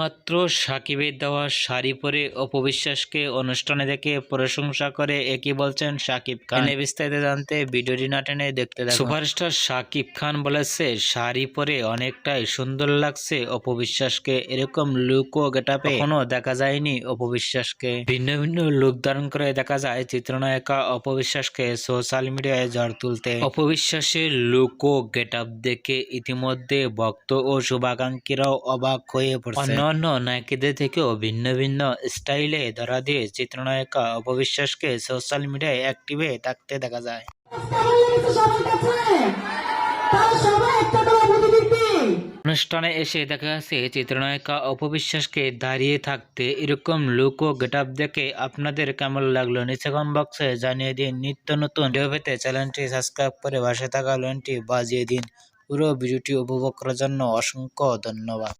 মাত্র সাকিবের দেওয়া শাড়ি পরে অপবিশ্বাসকে অনুষ্ঠানে দেখে প্রশংসা করে একই বলছেন সাকিব খান। এ বিস্তারিত জানতে ভিডিওটি না টেনে দেখতে সুপারস্টার সাকিব খান বলেছে শাড়ি পরে অনেকটাই সুন্দর লাগছে অপবিশ্বাসকে এরকম লুক ও গেটাপে কখনো দেখা যায়নি অপবিশ্বাসকে। ভিন্ন ভিন্ন লুক ধারণ করে দেখা যায় চিত্রনায়িকা অপবিশ্বাসকে সোশ্যাল মিডিয়ায় ঝড় তুলতে। অপবিশ্বাসের লুক ও গেটআপ দেখে ইতিমধ্যে ভক্ত ও শুভাকাঙ্ক্ষীরাও অবাক হয়ে পড়ছে। অন্য অন্য নায়িকাদের থেকেও ভিন্ন ভিন্ন স্টাইলে ধরা দিয়ে চিত্রনায়িকা অপবিশ্বাসকে সোশ্যাল মিডিয়ায় অ্যাক্টিভে থাকতে দেখা যায়। অনুষ্ঠানে এসে দেখা যাচ্ছে চিত্রনায়িকা অপবিশ্বাসকে দাঁড়িয়ে থাকতে এরকম লুক ও গেটআপ দেখে আপনাদের কেমন লাগল? নিচে কম বক্সে জানিয়ে দিন, নিত্য নতুন ভিডিও পেতে চ্যানেলটি সাবস্ক্রাইব করে পাশে থাকা লোনটি বাজিয়ে দিন। পুরো ভিডিওটি উপভোগ করার জন্য অসংখ্য ধন্যবাদ।